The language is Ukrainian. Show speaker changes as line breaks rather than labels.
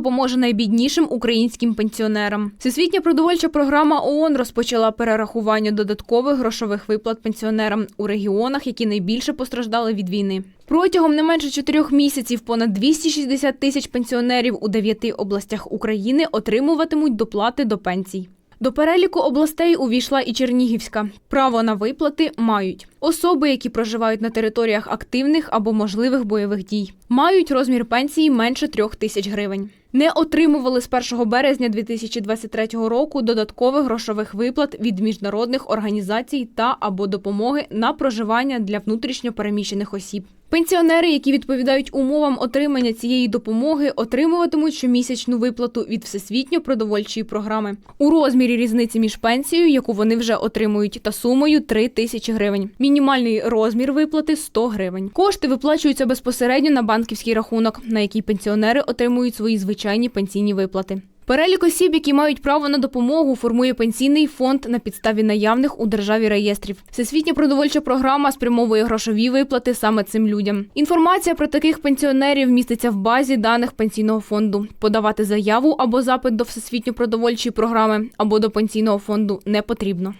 допоможе найбіднішим українським пенсіонерам. Всесвітня продовольча програма ООН розпочала перерахування додаткових грошових виплат пенсіонерам у регіонах, які найбільше постраждали від війни. Протягом не менше чотирьох місяців понад 260 тисяч пенсіонерів у дев'яти областях України отримуватимуть доплати до пенсій. До переліку областей увійшла і Чернігівська. Право на виплати мають особи, які проживають на територіях активних або можливих бойових дій, мають розмір пенсії менше трьох тисяч гривень. Не отримували з 1 березня 2023 року додаткових грошових виплат від міжнародних організацій та або допомоги на проживання для внутрішньо переміщених осіб. Пенсіонери, які відповідають умовам отримання цієї допомоги, отримуватимуть щомісячну виплату від всесвітньо продовольчої програми у розмірі різниці між пенсією, яку вони вже отримують, та сумою 3 тисячі гривень. Мінімальний розмір виплати 100 гривень. Кошти виплачуються безпосередньо на банківський рахунок, на який пенсіонери отримують свої звичайні пенсійні виплати. Перелік осіб, які мають право на допомогу, формує пенсійний фонд на підставі наявних у державі реєстрів. Всесвітня продовольча програма спрямовує грошові виплати саме цим людям. Інформація про таких пенсіонерів міститься в базі даних пенсійного фонду. Подавати заяву або запит до всесвітньо продовольчої програми або до пенсійного фонду не потрібно.